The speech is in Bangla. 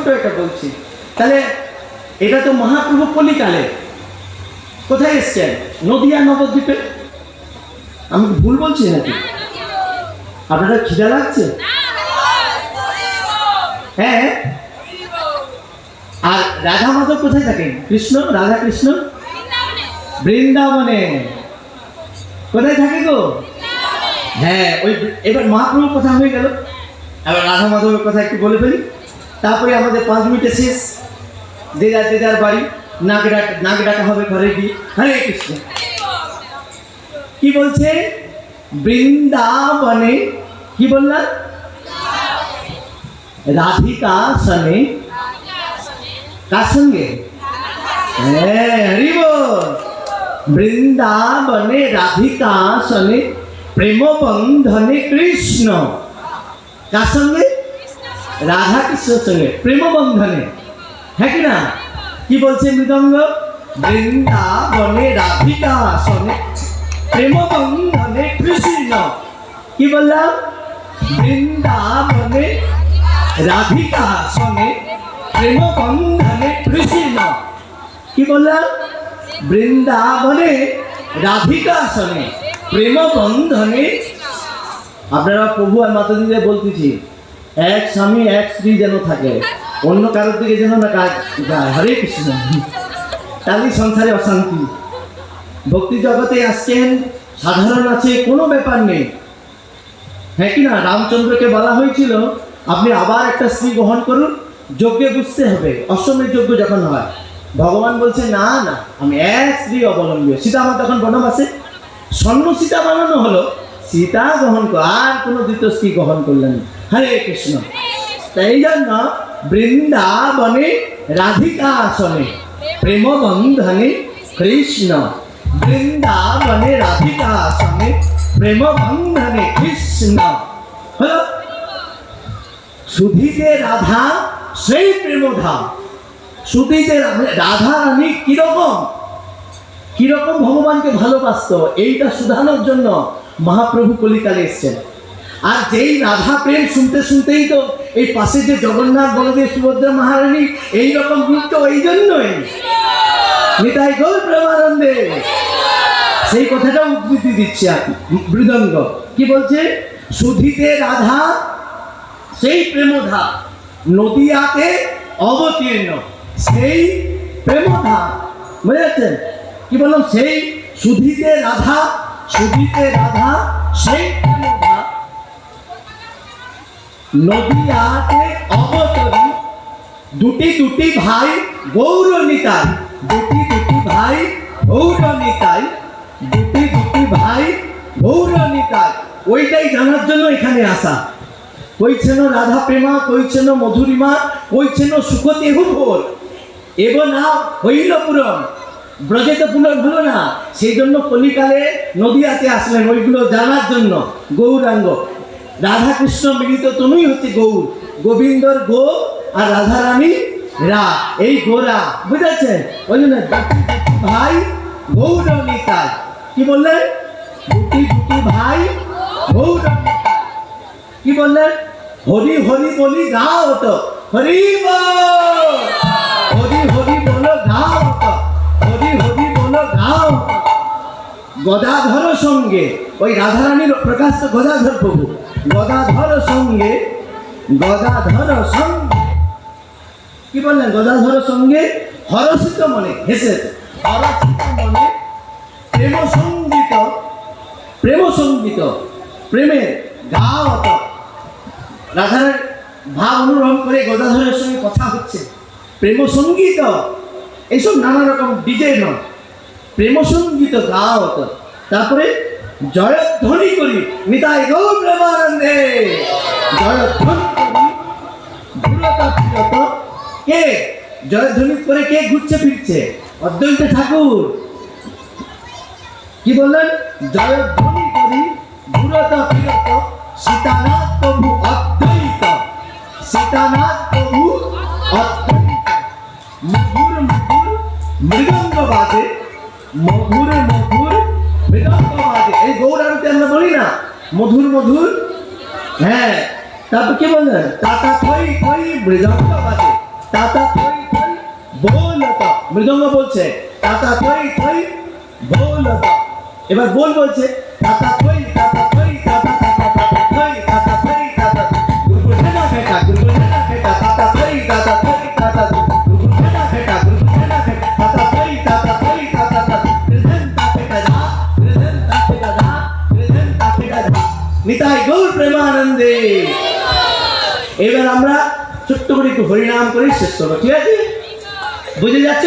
ছোট্ট একটা বলছি। তাহলে এটা তো মহাপ্রভু কলিকালে কোথায় এসছেন নদিয়া নবদ্বীপে? আমি ভুল বলছি নাকি? আপনারা খিদা লাগছে? হ্যাঁ। আর রাধা মাধব কোথায় থাকেন? কৃষ্ণ? রাধা কৃষ্ণ বৃন্দাবনে। কোথায় থাকে গো? হ্যাঁ ওই এবার মহাপ্রভুর কথা হয়ে গেল। এবার রাধা মাধবের কথা একটু বলে ফেলি। তারপরে আমাদের পাঁচ মিনিটে শেষ। যে যার যে যার বাড়ি, নাক ডাক, নাক ডাকা হবে ঘরে গিয়ে। হরে কৃষ্ণ। কি বলছে? বৃন্দাবনে, কি বললাম রাধিকা সনে কার সঙ্গে? হ্যাঁ হরি বল। বৃন্দাবনে রাধিকা সনে প্রেম বন্ধনে কৃষ্ণ। কার সঙ্গে? রাধা কৃষ্ণের সঙ্গে প্রেম বন্ধনে হ্যাঁ কি না? কি বলছে মৃদঙ্গ? বৃন্দাবনে রাধিকা সনে প্রেম বন্ধনে কৃষ্ণ। কি বললাম? বৃন্দাবনে রাধিকা সনে প্রেম বন্ধনে কৃষ্ণ। কি বললাম? বৃন্দাবনে রাধিকা সনে প্রেম বন্ধনে আপনারা প্রভু আর মাতাজিদের বলতেছি এক স্বামী, এক স্ত্রী যেন থাকে। অন্য কারোর দিকে যেন না হরে কৃষ্ণ। তাহলে সংসারে অশান্তি। ভক্তি জগতে আসছেন, সাধারণ আছে, কোনো ব্যাপার নেই। হ্যাঁ কি না? রামচন্দ্রকে বলা হয়েছিল, আপনি আবার একটা স্ত্রী গ্রহণ করুন, যজ্ঞে বুঝতে হবে অশ্বমের যজ্ঞ যখন হয়। ভগবান বলছে, না না, আমি এক স্ত্রী অবলম্বী সীতা আমার তখন বনবাসে। স্বর্ণ সীতা বানানো হলো। সীতা গ্রহণ আর কোনো দ্বিতীয় স্ত্রী গ্রহণ করলেন হরে কৃষ্ণ। তাই জন্য বৃন্দাবনে রাধিকা আসনে প্রেম বন্ধনে কৃষ্ণ। বৃন্দাবনে রাধিকা আসনে প্রেম বন্ধনে কৃষ্ণ সুধীতে রাধা, সেই প্রেমধা। সুধীতে রাধা- রাধা রানী কীরকম? কীরকম ভগবানকে ভালোবাসতো? এইটা শুধানোর জন্য মহাপ্রভু কলিকালে এসছেন। আর যেই রাধা প্রেম শুনতে শুনতেই তো এই পাশে যে জগন্নাথ, বলদেব, সুভদ্রা মহারানী, এইরকম গুরুত্ব এই জন্যই। নিতাই গৌর প্রেমানন্দে। সেই কথাটা উদ্ধৃতি দিচ্ছে মৃদঙ্গ। কি বলছে? সুধীতে রাধা, সেই প্রেমধা নদিয়াতে অবতীর্ণ। সেই প্রেমধা বুঝে যাচ্ছেন? কি বললাম? সেই সুধিতে রাধা সুধীতে রাধা, সেই নদিয়াতে অবতরী দুটি দুটি ভাই গৌরনিতাই, দুটি দুটি ভাই গৌরনিতাই, দুটি দুটি ভাই গৌরনিতাই। ওইটাই জানার জন্য এখানে আসা। কইছেন রাধা প্রেমা কইছেন মধুরিমা কইছেন সুখতে হুভোর এব না, হইল পূরণ ব্রজে তো হলো না। সেই জন্য কলিকালে নদিয়াতে আসলেন ওইগুলো জানার জন্য গৌরাঙ্গ। রাধা কৃষ্ণ মিলিত তনুই হচ্ছে গৌর। গোবিন্দর গো আর রাধা রানী রা। এই গোরা, বুঝেছেন? ওই জন্য ভাই গৌরমিতায় কি বললেন? দুটি ভাই কি বললেন? হরি হরি বলি গাও তো। হরি হরি হরি গদাধর সঙ্গে, ওই রাধারানীর প্রকাশ গদাধর প্রভু, গদাধর সঙ্গে গদাধর সঙ্গে, কি বললেন? গদাধর সঙ্গে হরসিত মনে, হেসে, হরসিত মনে প্রেম সংগীত প্রেম সংগীত প্রেমের গাওয়াত রাধার ভাব অনুরোধ করে গদাধরের সঙ্গে কথা হচ্ছে। প্রেম সংগীত এইসব নানা রকম ডিজে নয়। প্রেম সংগীত গাওয়াত তারপরে জয়ধ্বনি করি, নিতাই গৌর প্রেমানন্দে। জয়ধ্বনি করি দূরতা ফিরত। কে? জয়ধ্বনি করে কে ঘুরছে ফিরছে? অদ্বৈত ঠাকুর। কি বললেন? জয়ধ্বনি করি দূরতা ফিরত। সীতানাথ প্রভু অদ্বৈত। সীতানাথ প্রভু অদ্বৈত। মধুর মধুর মৃদঙ্গ বাজে। মধুর মধুর বাজে এই আমরা বলি না। মধুর মধুর। হ্যাঁ তারপর কি বললেন? তাতা থই থই মৃদঙ্গ বাজে তাতা থই থই, বোলতা। মৃদঙ্গ বলছে, তাতা থই থই, বোলতা। এবার বোল বলছে, তাতা থই নিতাই গৌর প্রেমানন্দে। এবার আমরা ছোট্ট করে একটু হরিনাম করে শেষ করব। ঠিক আছে? বুঝে যাচ্ছে?